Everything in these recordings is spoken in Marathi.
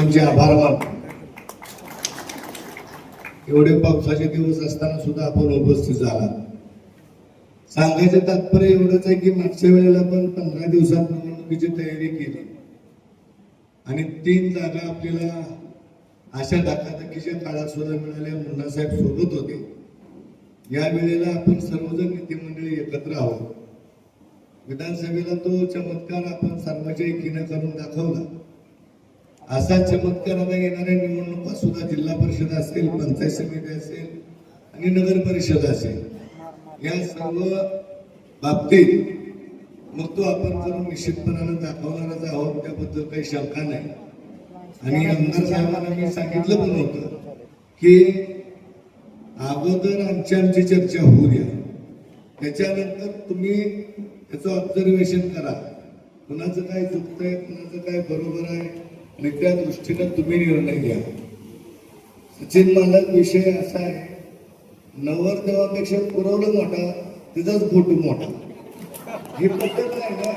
आमचे आभार मानतो. एवढे पावसाचे दिवस असताना सुद्धा आपण उपस्थित झाला. सांगायचं तात्पर्य एवढंच आहे की मागच्या वेळेला पण पंधरा दिवसात निवडणुकीची तयारी केली. आणि तीन जागा आपल्याला अशा धकाधकीच्या काळात सुद्धा मिळाल्या मुन्नासाहेब सोबत होते. या वेळेला आपण सर्वजण नेतेमंडळी एकत्र आहोत. विधानसभेला तो चमत्कार आपण सर्वांच्या एकीनं करून दाखवला. असा चमत्कार आता येणाऱ्या निवडणुका सुद्धा जिल्हा परिषद असेल पंचायत समिती असेल आणि नगर परिषद असेल. या सर्व बाबतीत मग तो आपण करून निश्चितपणानं दाखवणारच आहोत त्याबद्दल काही शंका नाही. आणि आमदार साहेबांना मी सांगितलं पण होतं की अगोदर आमची आमची चर्चा होऊ द्या. त्याच्यानंतर तुम्ही त्याचं ऑब्झर्वेशन करा. कुणाचं काय चुकतंय कुणाचं काय बरोबर आहे आणि त्या दृष्टीनं तुम्ही निर्णय घ्या. सचिन मालक विषय असा आहे नवरदेवापेक्षा पुरवलं मोठा तिचाच फोटो मोठा. ही पद्धत नाही ना?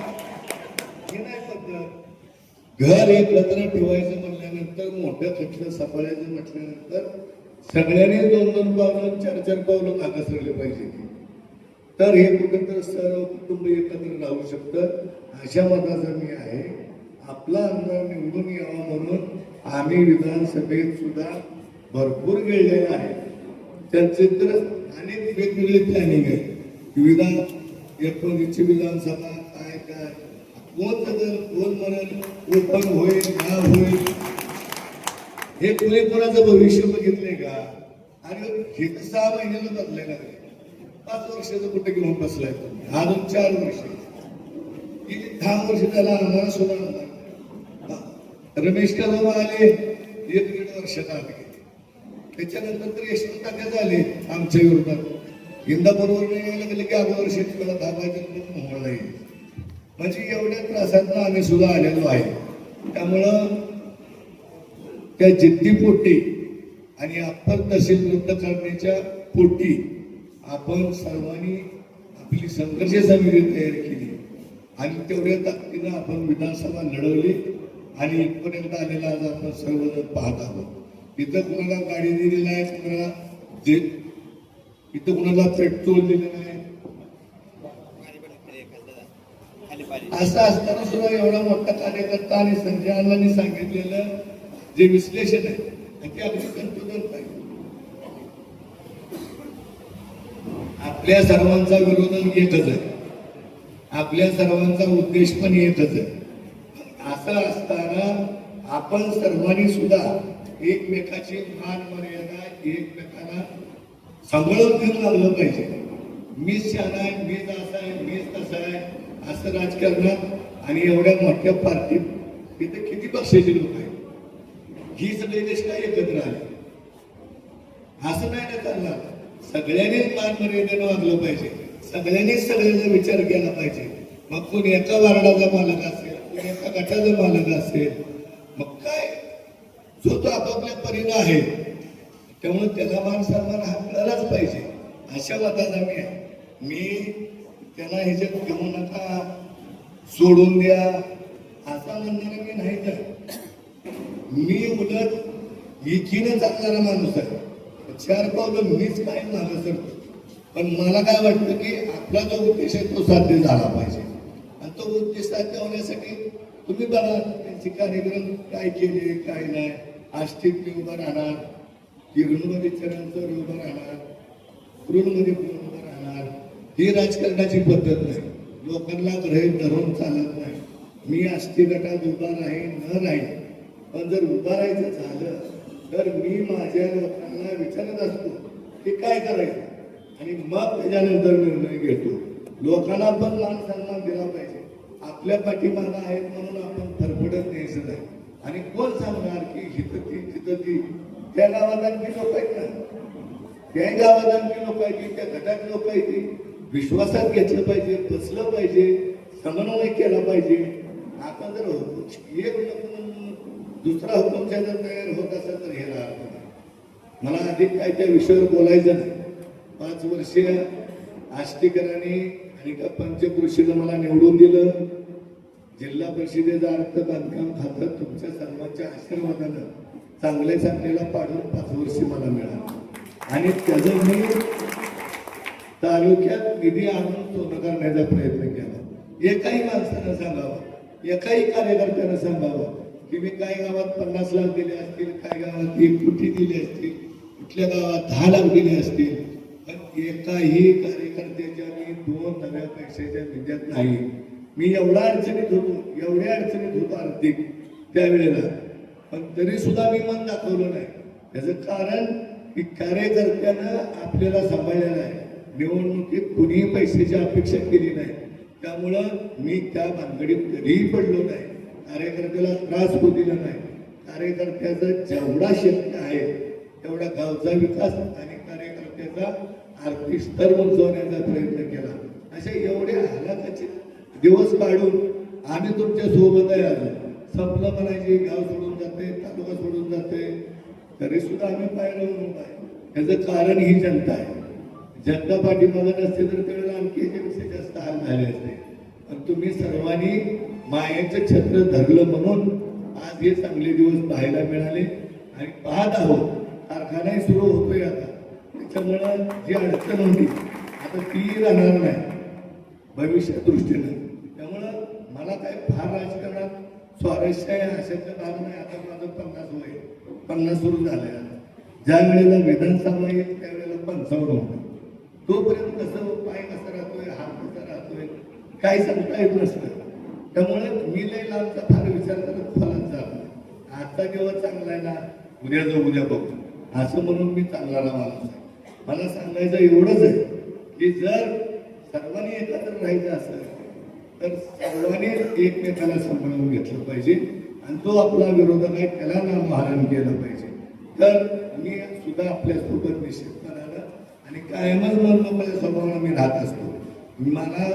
हे नाही पद्धत. घर एकत्र ठेवायचं म्हटल्यानंतर मोठं खटलं सापडायचं म्हटल्यानंतर सगळ्यांनी दोन दोन पावलं चार चार पावलं मागं सरले पाहिजे. तर हे कुठंतर सर्व कुटुंब एकत्र राहू शकतं अशा मताचा मी आहे. आपला आमदार निवडून यावा म्हणून आम्ही विधानसभेत सुद्धा भरपूर गेलेले आहे. त्यांचे तर अनेक वेगवेगळे प्लॅनिंग आहे. विधान एकोणीसची विधानसभा काय काय. कोण जर कोण म्हणेल ओपन होईल ना होईल. हे कोणी कोणाचं भविष्य बघितलंय का? आणि हे तर सहा महिन्याला बदलायला लागले. पाच वर्षाचं कुठे घेऊन बसलाय तुम्ही? अजून चार वर्ष. दहा वर्ष त्याला आम्हाला सुद्धा रमेश कदम आले एक दीड वर्षात आले त्याच्यानंतर तर यशवंत तात्या झाले आमच्या विरोधात. इंदापूरवर नाही यायला गेले की अगोदर शेतकऱ्याला दाबायचं मोहळा येईल म्हणजे एवढ्या त्रासातनं आम्ही सुद्धा आलेलो आहे. त्यामुळं त्या जिद्दीपोटी आणि अप्पर तहसील रद्द करण्याच्या पोटी आपण सर्वांनी आपली संघर्ष समिती तयार केली. आणि तेवढ्या ताकदीनं आपण विधानसभा लढवली. आणि इथपर्यंत आलेला आज आपण सर्वजण पाहत आहोत. इथं कुणाला गाडी दिलेली आहे कुणाला जे इथं कुणाला पेट्रोल दिलेलं आहे? असं असताना सुद्धा एवढा मोठा कार्यकर्ता आणि संजय अण्णांनी सांगितलेलं जे विश्लेषण आहे ते आपली तंतोतंत पाहिजे आपल्या सर्वांचा विरोध येतच आहे. आपल्या सर्वांचा उद्देश पण येतच आहे. असं असताना आपण सर्वांनी सुद्धा एकमेकाची मान मर्यादा एकमेकांना सांभाळून घेऊन लागलं पाहिजे. मी शहाणा आहे मीच असा आहे मीच तसा आहे असं राजकारणात आणि एवढ्या मोठ्या पार्टीत इथे किती पक्षाचे लोक आहेत? ही सगळी देश काय एकत्र आले. असं नाही ना करणार. सगळ्यांनीच मान मर्यादेनं वागलं पाहिजे. सगळ्यांनीच सगळ्यांचा विचार केला पाहिजे. मग कोणी एका वार्डाचा मालक असेल कोणी गटाचा मालक असेल मग काय? जो तो आपापल्या परीनं आहे त्यामुळे त्याला मान सन्मान हा मिळालाच पाहिजे. अशा मताचा मी आहे. मी त्याला ह्याच्यात घेऊ नका सोडून द्या असा म्हणणारा मी नाही तर. मी उलट एकीनं चालणारा माणूस आहे. चार पावलं मीच काय मागं सर पण मला काय वाटतं की आपला जो उद्देश आहे तो साध्य झाला पाहिजे. आणि तो उद्देश साध्य होण्यासाठी तुम्ही बघा त्यांचे कार्यक्रम काय केले काय नाही? आष्टीत मी उभं राहणार. किरणमध्ये चरणकर उभं राहणार. कुरुणमध्ये उभं राहणार. ही राजकारणाची पद्धत नाही. लोकांना ग्रहित धरून चालत नाही. मी आष्टी गटात उभा राहीन न राहीन. पण जर उभा राहायचं झालं तर मी माझ्या लोकांना विचारत असतो की काय करायचं? आणि मग त्याच्यानंतर निर्णय घेतो. लोकांना पण लहान सन्मान दिला पाहिजे. आपल्या पाठीमागं आहेत म्हणून आपण थरफडत न्यायचं नाही आणि कोण सांगणार की हिथं ती तिथं ती? त्या गावात आणखी लोक आहेत ना त्या गावात आणखी लोक आहेत की? त्या गटात लोक आहेत विश्वासात घेतलं पाहिजे बसलं पाहिजे समन्वय केला पाहिजे. आता जर एक नको दुसरा हुकुमच्या जर तयार होत असेल तर हे राहत नाही. मला अधिक काय त्या विषयावर बोलायचं नाही. पाच वर्षीय आष्टीकरांनी आणि का पंचकृषीनं मला निवडून दिलं. जिल्हा परिषदेचं अर्थ बांधकाम खातं तुमच्या सर्वांच्या आशीर्वादानं चांगले चांगलेला पाडून पाच वर्ष मला मिळालं. आणि त्याचं मी तालुक्यात निधी आणून सोनं करण्याचा प्रयत्न केला. एकाही माणसानं सांगावं एकाही कार्यकर्त्यानं सांगावं की मी काही गावात पन्नास लाख दिले असतील काही गावात एक कोटी दिले असतील कुठल्या गावात दहा लाख दिले असतील एकाही कार्यकर्त्याच्या मी दोन नव्या पैशाच्या विद्यात नाही. मी एवढा अडचणीत होतो एवढ्या अडचणीत होतो आर्थिक त्यावेळेला. पण तरी सुद्धा मी मन दाखवलं नाही. त्याचं कारण की कार्यकर्त्यानं आपल्याला सांभाळलेलं आहे. निवडणुकीत कुणीही पैशाची अपेक्षा केली नाही. त्यामुळं मी त्या भानगडीत कधीही पडलो नाही. कार्यकर्त्याला त्रास होऊ दिला नाही. कार्यकर्त्याचा जेवढा शक्य आहे तेवढा गावचा विकास आणि कार्यकर्त्याचा आर्थिक स्तर उंचवण्याचा प्रयत्न केला. अशा एवढ्या हालाकाचे दिवस काढून आम्ही तुमच्यासोबत आहे आलो. संपलं म्हणायचे गाव सोडून जाते तालुका सोडून जाते. तरी सुद्धा आम्ही पाहिलं म्हणून आहे. याचं कारण ही जनता आहे. जनता पाठीमागं नसते तर त्यावेळेला आणखी याच्यापेक्षा जास्त हाल झाले असते. पण तुम्ही सर्वांनी मायेचं छत्र धरलं म्हणून आज हे चांगले दिवस पाहायला मिळाले. आणि पाहत आहोत कारखानाही सुरू होतोय आता. त्यामुळं जी अडचण होती आता ती राहणार नाही. भविष्य दृष्टीनं. त्यामुळं मला काय फार राजकारणात स्वारस्य आहे अशाचं काम नाही. आता माझं पन्नास वय पन्नास सुरू झालंय. आता ज्या वेळेला विधानसभा येईल त्यावेळेला पंचावन्न होतं तोपर्यंत कसं पाय कसा राहतोय हात कसा राहतोय काय सांगता येत नसतं त्यामुळे मी लय लांबचा फार विचार करत फलत झाला. आजचा जेव्हा चांगला आहे ना उद्या जाऊ उद्या बघू. असं म्हणून मी चांगला माणूस आहे मला सांगायचं एवढंच आहे की जर सर्वांनी एकत्र राहायचं असेल तर सर्वांनी एकमेकाला सांभाळून घेतलं पाहिजे आणि जो आपला विरोधक आहे त्याला नामहरण केलं पाहिजे. तर मी सुद्धा आपल्यासोबत निश्चितपणानं आणि कायमच माझ्या स्वभावाला मी राहत असतो. मला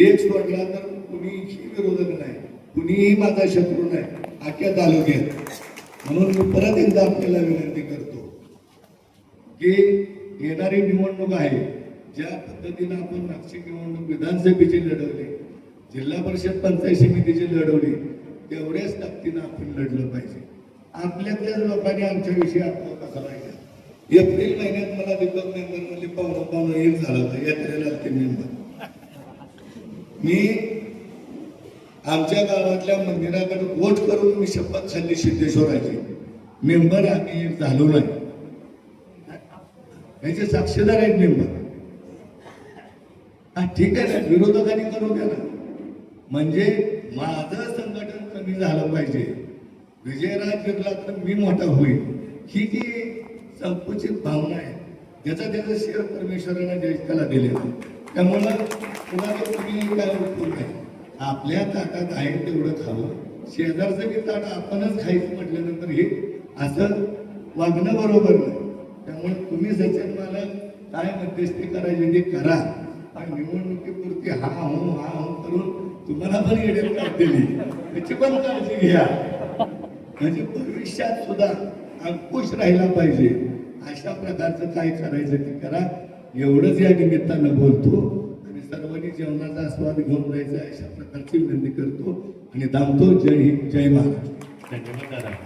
एक सोडला तर कुणीही विरोधक नाही कुणीही माझा शत्रू नाही आख्या तालुक्यात. म्हणून मी परत एकदा आपल्याला विनंती करतो की येणारी निवडणूक आहे ज्या पद्धतीनं आपण मागची निवडणूक विधानसभेची लढवली जिल्हा परिषद पंचायत समितीची लढवली तेवढ्याच ताकदीनं आपण लढलं पाहिजे. आपल्यातल्याच लोकांनी आमच्याविषयी आपलं कसं एप्रिल महिन्यात मला दीपक मेंबर म्हणजे पाहुणं पाहुणं एक झालं होतं यात्रेला ते मेंबर. मी आमच्या गावातल्या मंदिराकडे वोट करून मी शपथ खाल्ली सिद्धेश्वराची. मेंबर आम्ही झालो नाही. याचे साक्षीदार आहेत मेंबर ठीक आहे ना? विरोधकांनी करू द्या ना. म्हणजे माझं संघटन कमी झालं पाहिजे. विजयराज जिंकला तर मी मोठा होईल. ही जी संकुचित भावना आहे ज्याचा त्याचा शेअर परमेश्वरानं ज्येष्ठाला दिलेला त्यामुळं कुणाला तुम्ही काय उपयोग नाही आपल्या ताटात आहे तेवढं खावं शेजारचं बी ताट आपणच खायचं म्हटल्यानंतर हे असं वागणं बरोबर नाही. त्यामुळे तुम्ही सचिन मालक काय मध्यस्थी करायची ते करा. आणि निवडणुकीपुरती हा हो हा हो करून तुम्हाला पण येडेल काढतील त्याची पण काळजी घ्या. म्हणजे भविष्यात सुद्धा अंकुश राहिला पाहिजे. अशा प्रकारचं काय करायचं ते करा. एवढंच या निमित्तानं बोलतो. आणि सर्वांनी जेवणाचा आस्वाद घेऊन जायचा अशा प्रकारची विनंती करतो. आणि थांबतो. जय हिंद जय महाराज धन्यवाद दादा.